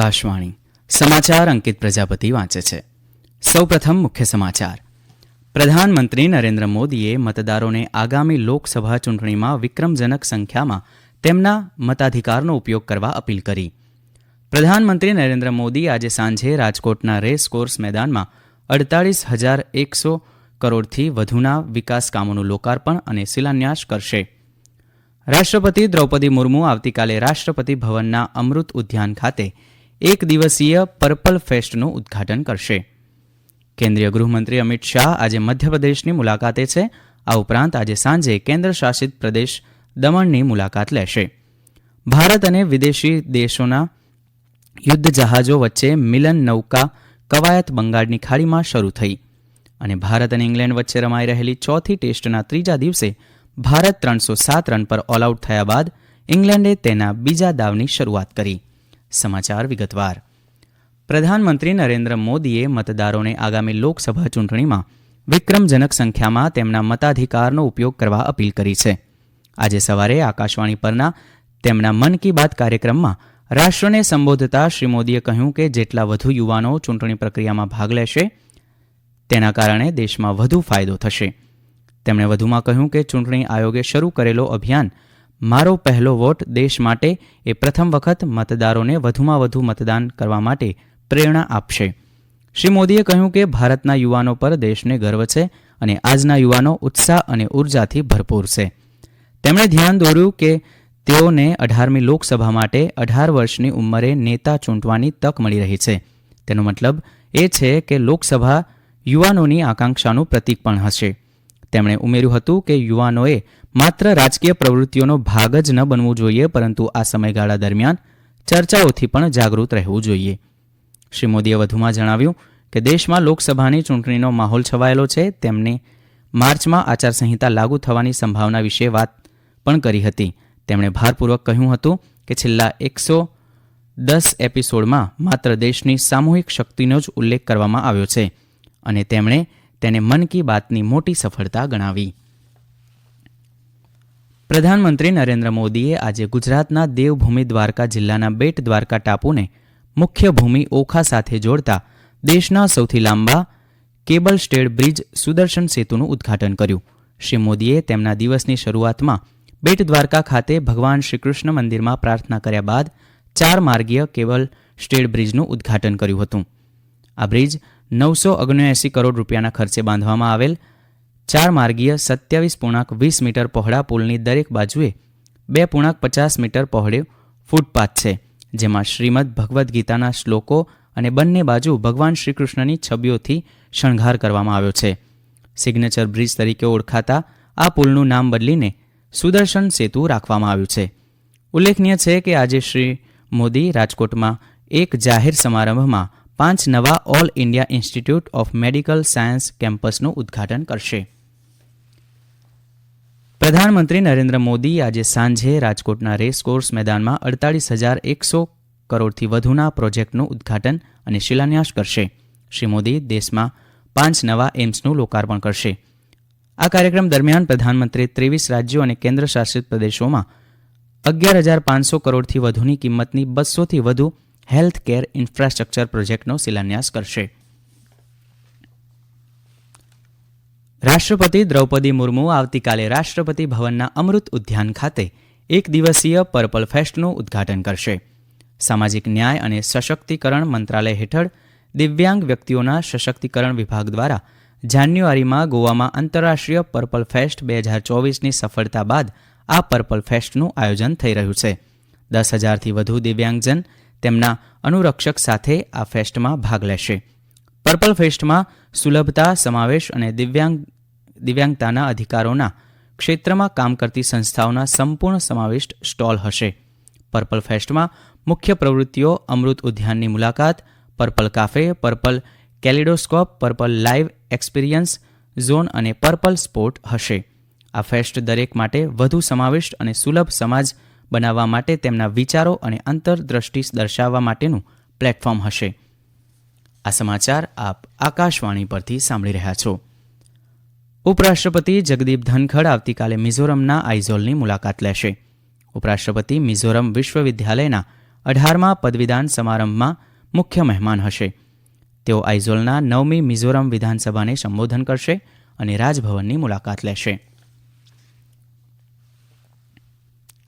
આકાશવાણી. સમાચાર અંકિત પ્રજાપતિ વાંચે છે. સૌપ્રથમ મુખ્ય સમાચાર. પ્રધાનમંત્રી નરેન્દ્ર મોદીએ મતદારોને આગામી લોકસભા ચૂંટણીમાં વિક્રમજનક સંખ્યામાં તેમના મતાધિકારનો ઉપયોગ કરવા અપીલ કરી. પ્રધાનમંત્રી નરેન્દ્ર મોદી આજે સાંજે રાજકોટના રેસ કોર્સ મેદાનમાં અડતાળીસ હજાર એકસો કરોડથી વધુના વિકાસ કામોનું લોકાર્પણ અને શિલાન્યાસ કરશે. રાષ્ટ્રપતિ દ્રૌપદી મુર્મુ આવતીકાલે રાષ્ટ્રપતિ ભવનના અમૃત ઉદ્યાન ખાતે એક દિવસીય પર્પલ ફેસ્ટનું ઉદ્ઘાટન કરશે. કેન્દ્રીય ગૃહમંત્રી અમિત શાહ આજે મધ્યપ્રદેશની મુલાકાતે છે. આ ઉપરાંત આજે સાંજે કેન્દ્ર શાસિત પ્રદેશ દમણની મુલાકાત લેશે. ભારત અને વિદેશી દેશોના યુદ્ધ જહાજો વચ્ચે મિલન નૌકા કવાયત બંગાળની ખાડીમાં શરૂ થઈ અને ભારત અને ઇંગ્લેન્ડ વચ્ચે રમાઈ રહેલી ચોથી ટેસ્ટના ત્રીજા દિવસે ભારત ત્રણસો સાત રન પર ઓલ આઉટ થયા બાદ ઇંગ્લેન્ડે તેના બીજા દાવની શરૂઆત કરી. સમાચાર વિગતવાર. પ્રધાનમંત્રી નરેન્દ્ર મોદીએ મતદારોને આગામી લોકસભા ચૂંટણીમાં વિક્રમજનક સંખ્યામાં તેમના મતાધિકારનો ઉપયોગ કરવા અપીલ કરી છે. આજે સવારે આકાશવાણી પરના તેમના મન કી બાત કાર્યક્રમમાં રાષ્ટ્રને સંબોધતા શ્રી મોદીએ કહ્યું કે જેટલા વધુ યુવાનો ચૂંટણી પ્રક્રિયામાં ભાગ લેશે, તેના કારણે દેશમાં વધુ ફાયદો થશે. તેમણે વધુમાં કહ્યું કે ચૂંટણી આયોગે શરૂ કરેલો અભિયાન મારો પહેલો વોટ દેશ માટે એ પ્રથમ વખત મતદારોને વધુમાં વધુ મતદાન કરવા માટે પ્રેરણા આપશે. શ્રી મોદીએ કહ્યું કે ભારતના યુવાનો પર દેશને ગર્વ છે અને આજના યુવાનો ઉત્સાહ અને ઉર્જાથી ભરપૂર છે. તેમણે ધ્યાન દોર્યું કે તેઓને અઢારમી લોકસભા માટે અઢાર વર્ષની ઉંમરે નેતા ચૂંટવાની તક મળી રહી છે. તેનો મતલબ એ છે કે લોકસભા યુવાનોની આકાંક્ષાનું પ્રતીક પણ હશે. તેમણે ઉમેર્યું હતું કે યુવાનોએ માત્ર રાજકીય પ્રવૃત્તિઓનો ભાગ જ ન બનવું જોઈએ, પરંતુ આ સમયગાળા દરમિયાન ચર્ચાઓથી પણ જાગૃત રહેવું જોઈએ. શ્રી મોદીએ વધુમાં જણાવ્યું કે દેશમાં લોકસભાની ચૂંટણીનો માહોલ છવાયેલો છે તેમને માર્ચમાં આચારસંહિતા લાગુ થવાની સંભાવના વિશે વાત પણ કરી હતી. તેમણે ભારપૂર્વક કહ્યું હતું કે છેલ્લા એકસો દસ એપિસોડમાં માત્ર દેશની સામૂહિક શક્તિનો જ ઉલ્લેખ કરવામાં આવ્યો છે અને તેમણે તેને મન કી બાતની મોટી સફળતા ગણાવી. પ્રધાનમંત્રી નરેન્દ્ર મોદીએ આજે ગુજરાતના દેવભૂમિ દ્વારકા જિલ્લાના બેટ દ્વારકા ટાપુને મુખ્ય ભૂમિ ઓખા સાથે જોડતા દેશના સૌથી લાંબા કેબલ સ્ટેડ બ્રિજ સુદર્શન સેતુનું ઉદ્ઘાટન કર્યું. શ્રી મોદીએ તેમના દિવસની શરૂઆતમાં બેટ દ્વારકા ખાતે ભગવાન શ્રીકૃષ્ણ મંદિરમાં પ્રાર્થના કર્યા બાદ ચાર માર્ગીય કેબલ સ્ટેડ બ્રિજનું ઉદ્ઘાટન કર્યું હતું. આ બ્રિજ નવસો ઓગણએંસી કરોડ રૂપિયાના ખર્ચે બાંધવામાં આવેલ ચાર માર્ગીય સત્યાવીસ પૂર્ણાંક વીસ મીટર પહોળા પુલની દરેક બાજુએ બે પૂર્ણાંક પચાસ મીટર પહોળે ફૂટપાથ છે, જેમાં શ્રીમદ ભગવદ્ ગીતાના શ્લોકો અને બંને બાજુ ભગવાન શ્રીકૃષ્ણની છબીઓથી શણગાર કરવામાં આવ્યો છે. સિગ્નેચર બ્રિજ તરીકે ઓળખાતા આ પુલનું નામ બદલીને સુદર્શન સેતુ રાખવામાં આવ્યું છે. ઉલ્લેખનીય છે કે આજે શ્રી મોદી રાજકોટમાં એક જાહેર સમારંભમાં પાંચ નવા all India institute of medical science કેમ્પસનું ઉદ્ઘાટન કરશે. પ્રધાનમંત્રી નરેન્દ્ર મોદી આજે સાંજે રાજકોટના રેસકોર્સ મેદાનમાં અડતાલીસ હજાર એકસો કરોડથી વધુના પ્રોજેક્ટનું ઉદ્ઘાટન અને શિલાન્યાસ કરશે. શ્રી મોદી દેશમાં પાંચ નવા એમ્સનું લોકાર્પણ કરશે. આ કાર્યક્રમ દરમિયાન પ્રધાનમંત્રી ત્રેવીસ રાજ્યો અને કેન્દ્ર શાસિત પ્રદેશોમાં અગિયાર હજાર પાંચસો કરોડથી વધુની કિંમતની બસોથી વધુ હેલ્થ કેર ઇન્ફ્રાસ્ટ્રક્ચર પ્રોજેક્ટનો શિલાન્યાસ કરશે. રાષ્ટ્રપતિ દ્રૌપદી મુર્મુ આવતીકાલે રાષ્ટ્રપતિ ભવનના અમૃત ઉદ્યાન ખાતે એક દિવસીય પર્પલ ફેસ્ટનું ઉદ્ઘાટન કરશે. સામાજિક ન્યાય અને સશક્તિકરણ મંત્રાલય હેઠળ દિવ્યાંગ વ્યક્તિઓના સશક્તિકરણ વિભાગ દ્વારા જાન્યુઆરીમાં ગોવામાં આંતરરાષ્ટ્રીય પર્પલ ફેસ્ટ બે હજાર ચોવીસની સફળતા બાદ આ પર્પલ ફેસ્ટનું આયોજન થઈ રહ્યું છે. દસ હજારથી વધુ દિવ્યાંગજન તેમના અનુરક્ષક સાથે આ ફેસ્ટમાં ભાગ લેશે. પર્પલ ફેસ્ટમાં સુલભતા, સમાવેશ અને દિવ્યાંગ દિવ્યાંગતાના અધિકારોના ક્ષેત્રમાં કામ કરતી સંસ્થાઓના સંપૂર્ણ સમાવિષ્ટ સ્ટોલ હશે. પર્પલ ફેસ્ટમાં મુખ્ય પ્રવૃત્તિઓ અમૃત ઉદ્યાનની મુલાકાત, purple cafe, purple kaleidoscope, purple live experience zone અને પર્પલ સ્પોર્ટ હશે. આ ફેસ્ટ દરેક માટે વધુ સમાવિષ્ટ અને સુલભ સમાજ બનાવવા માટે તેમના વિચારો અને અંતરદ્રષ્ટિ દર્શાવવા માટેનું પ્લેટફોર્મ હશે. આ સમાચાર આપ આકાશવાણી પરથી સાંભળી રહ્યા છો. ઉપરાષ્ટ્રપતિ જગદીપ ધનખડ આવતીકાલે મિઝોરમના આઇઝોલની મુલાકાત લેશે. ઉપરાષ્ટ્રપતિ મિઝોરમ વિશ્વવિદ્યાલયના અઢારમાં પદવીદાન સમારંભમાં મુખ્ય મહેમાન હશે. તેઓ આઇઝોલના નવમી મિઝોરમ વિધાનસભાને સંબોધન કરશે અને રાજભવનની મુલાકાત લેશે.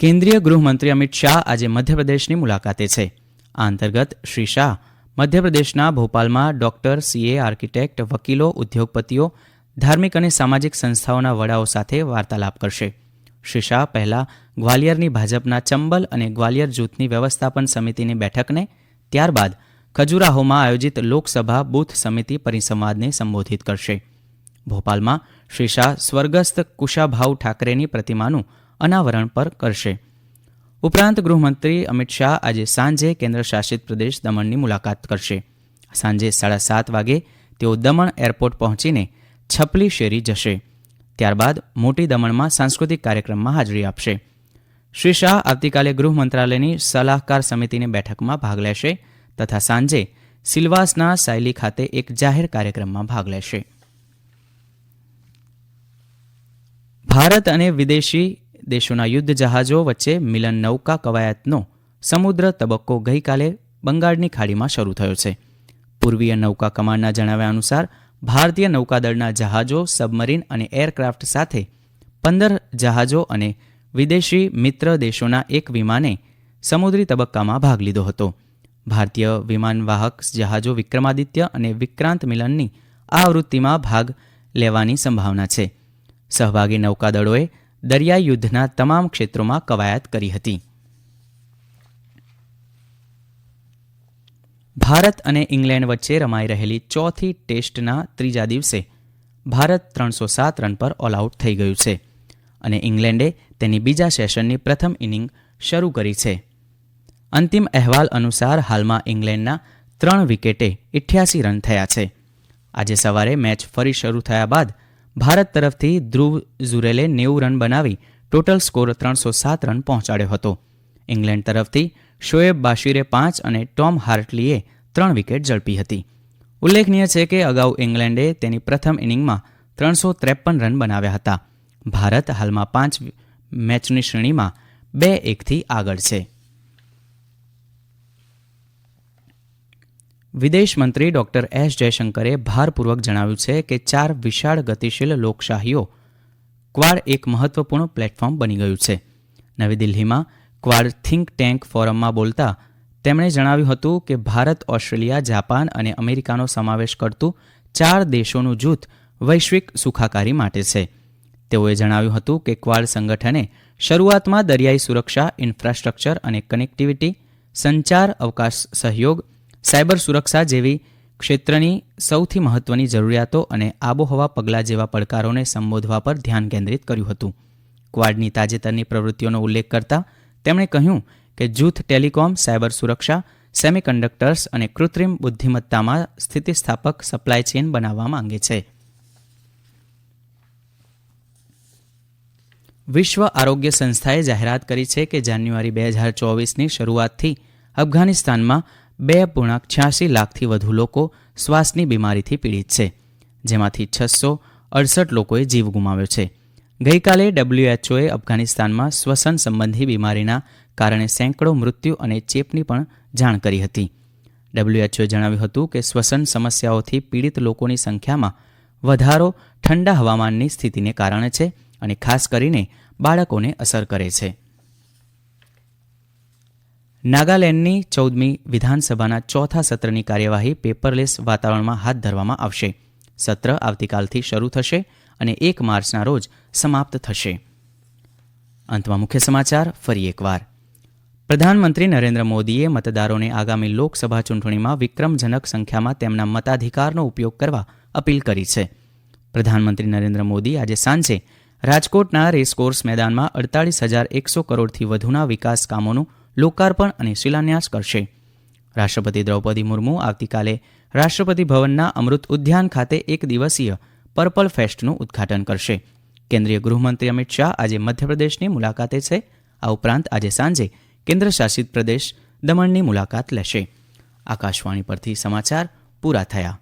કેન્દ્રીય ગૃહમંત્રી અમિત શાહ આજે મધ્યપ્રદેશની મુલાકાતે છે. આ અંતર્ગત શ્રી શાહ મધ્યપ્રદેશના ભોપાલમાં ડોક્ટર, સીએ, આર્કિટેક્ટ, વકીલો, ઉદ્યોગપતિઓ ધાર્મિક અને સામાજિક સંસ્થાઓના વડાઓ સાથે વાર્તાલાપ કરશે. શ્રી શાહ પહેલાં ગ્વાલિયરની ભાજપના ચંબલ અને ગ્વાલિયર જૂથની વ્યવસ્થાપન સમિતિની બેઠકને, ત્યારબાદ ખજુરાહોમાં આયોજિત લોકસભા બૂથ સમિતિ પરિસંવાદને સંબોધિત કરશે. ભોપાલમાં શ્રી શાહ સ્વર્ગસ્થ કુશાભાઉ ઠાકરેની પ્રતિમાનું અનાવરણ પર કરશે. ઉપરાંત ગૃહમંત્રી અમિત શાહ આજે સાંજે કેન્દ્ર શાસિત પ્રદેશ દમણની મુલાકાત કરશે. સાંજે સાડા સાત વાગે તેઓ દમણ એરપોર્ટ પહોંચીને છપલી શેરી જશે. ત્યારબાદ મોટી દમણમાં સાંસ્કૃતિક કાર્યક્રમમાં હાજરી આપશે. શ્રી શાહ આવતીકાલે ગૃહ મંત્રાલયની સલાહકાર સમિતિની બેઠકમાં ભાગ લેશે તથા સાંજે સિલવાસના સાયલી ખાતે એક જાહેર કાર્યક્રમમાં ભાગ લેશે. ભારત અને વિદેશી દેશોના યુદ્ધ જહાજો વચ્ચે મિલન નૌકા કવાયતનો સમુદ્ર તબક્કો ગઈકાલે બંગાળની ખાડીમાં શરૂ થયો છે. પૂર્વીય નૌકા કમાન્ડના જણાવ્યા અનુસાર ભારતીય નૌકાદળના જહાજો, સબમરીન અને એરક્રાફ્ટ સાથે પંદર જહાજો અને વિદેશી મિત્ર દેશોના એક વિમાને સમુદ્રી તબક્કામાં ભાગ લીધો હતો. ભારતીય વિમાનવાહક જહાજો વિક્રમાદિત્ય અને વિક્રાંત મિલનની આ આવૃત્તિમાં ભાગ લેવાની સંભાવના છે. સહભાગી નૌકાદળોએ દરિયાઈ યુદ્ધના તમામ ક્ષેત્રોમાં કવાયત કરી હતી. ભારત અને ઇંગ્લેન્ડ વચ્ચે રમાઈ રહેલી ચોથી ટેસ્ટના ત્રીજા દિવસે ભારત ત્રણસો સાત રન પર ઓલ આઉટ થઈ ગયું છે અને ઇંગ્લેન્ડે તેની બીજા સેશનની પ્રથમ ઇનિંગ શરૂ કરી છે. અંતિમ અહેવાલ અનુસાર હાલમાં ઇંગ્લેન્ડના ત્રણ વિકેટે ઇઠ્યાસી રન થયા છે. આજે સવારે મેચ ફરી શરૂ થયા બાદ ભારત તરફથી ધ્રુવ ઝુરેલે નેવું રન બનાવી ટોટલ સ્કોર ત્રણસો સાત રન પહોંચાડ્યો હતો. ઇંગ્લેન્ડ તરફથી શોએબ બાશીરે પાંચ અને ટોમ હાર્ટલીએ ત્રણ વિકેટ ઝડપી હતી. ઉલ્લેખનીય છે કે અગાઉ ઇંગ્લેન્ડે તેની પ્રથમ ઇનિંગમાં ત્રણસો ત્રેપન રન બનાવ્યા હતા. ભારત હાલમાં પાંચ મેચની શ્રેણીમાં બે એકથી આગળ છે. વિદેશ મંત્રી ડોક્ટર એસ જયશંકરે ભારપૂર્વક જણાવ્યું છે કે ચાર વિશાળ ગતિશીલ લોકશાહીઓ ક્વાડ એક મહત્વપૂર્ણ પ્લેટફોર્મ બની ગયું છે. નવી દિલ્હીમાં ક્વાડ થિંક ટેન્ક ફોરમમાં બોલતા તેમણે જણાવ્યું હતું કે ભારત, ઓસ્ટ્રેલિયા, જાપાન અને અમેરિકાનો સમાવેશ કરતું ચાર દેશોનું જૂથ વૈશ્વિક સુખાકારી માટે છે. તેઓએ જણાવ્યું હતું કે ક્વાડ સંગઠને શરૂઆતમાં દરિયાઈ સુરક્ષા, ઇન્ફ્રાસ્ટ્રક્ચર અને કનેક્ટિવિટી, સંચાર, અવકાશ સહયોગ, સાયબર સુરક્ષા જેવી ક્ષેત્રની સૌથી મહત્વની જરૂરિયાતો અને આબોહવા પગલાં જેવા પડકારોને સંબોધવા પર ધ્યાન કેન્દ્રિત કર્યું હતું. ક્વાડની તાજેતરની પ્રવૃત્તિઓનો ઉલ્લેખ કરતા તેમણે કહ્યું કે જૂથ ટેલિકોમ, સાયબર સુરક્ષા, સેમિકન્ડક્ટર્સ અને કૃત્રિમ બુદ્ધિમત્તામાં સ્થિતિસ્થાપક સપ્લાય ચેઇન બનાવવા માંગે છે. વિશ્વ આરોગ્ય સંસ્થાએ જાહેરાત કરી છે કે જાન્યુઆરી બે હજાર ચોવીસની શરૂઆતથી અફઘાનિસ્તાનમાં બે પૂર્ણાંક છ્યાસી લાખથી વધુ લોકો શ્વાસની બીમારીથી પીડિત છે, જેમાંથી છસો અડસઠ લોકોએ જીવ ગુમાવ્યો છે. ગઈકાલે ડબ્લ્યુએચઓએ અફઘાનિસ્તાનમાં શ્વસન સંબંધી બીમારીના કારણે સેંકડો મૃત્યુ અને ચેપની પણ જાણ કરી હતી. ડબ્લ્યુએચઓએ જણાવ્યું હતું કે શ્વસન સમસ્યાઓથી પીડિત લોકોની સંખ્યામાં વધારો ઠંડા હવામાનની સ્થિતિને કારણે છે અને ખાસ કરીને બાળકોને અસર કરે છે. નાગાલેન્ડની ચૌદમી વિધાનસભાના ચોથા સત્રની કાર્યવાહી પેપરલેસ વાતાવરણમાં હાથ ધરવામાં આવશે. સત્ર આવતીકાલથી શરૂ થશે અને એક માર્ચના રોજ સમાપ્ત થશે. અંતમાં મુખ્ય સમાચાર ફરી એકવાર. પ્રધાનમંત્રી નરેન્દ્ર મોદીએ મતદારોને આગામી લોકસભા ચૂંટણીમાં વિક્રમજનક સંખ્યામાં તેમના મતાધિકારનો ઉપયોગ કરવા અપીલ કરી છે. પ્રધાનમંત્રી નરેન્દ્ર મોદી આજે સાંજે રાજકોટના રેસકોર્સ મેદાનમાં અડતાલીસ હજાર એકસો કરોડથી વધુના વિકાસ કામોનું લોકાર્પણ અને શિલાન્યાસ કરશે. રાષ્ટ્રપતિ દ્રૌપદી મુર્મુ આવતીકાલે રાષ્ટ્રપતિ ભવનના અમૃત ઉદ્યાન ખાતે એક દિવસીય પર્પલ ફેસ્ટનું ઉદ્ઘાટન કરશે. કેન્દ્રીય ગૃહમંત્રી અમિત શાહ આજે મધ્યપ્રદેશની મુલાકાતે છે. આ ઉપરાંત આજે સાંજે કેન્દ્ર શાસિત પ્રદેશ દમણની મુલાકાત લેશે. આકાશવાણી પરથી સમાચાર પૂરા થયા.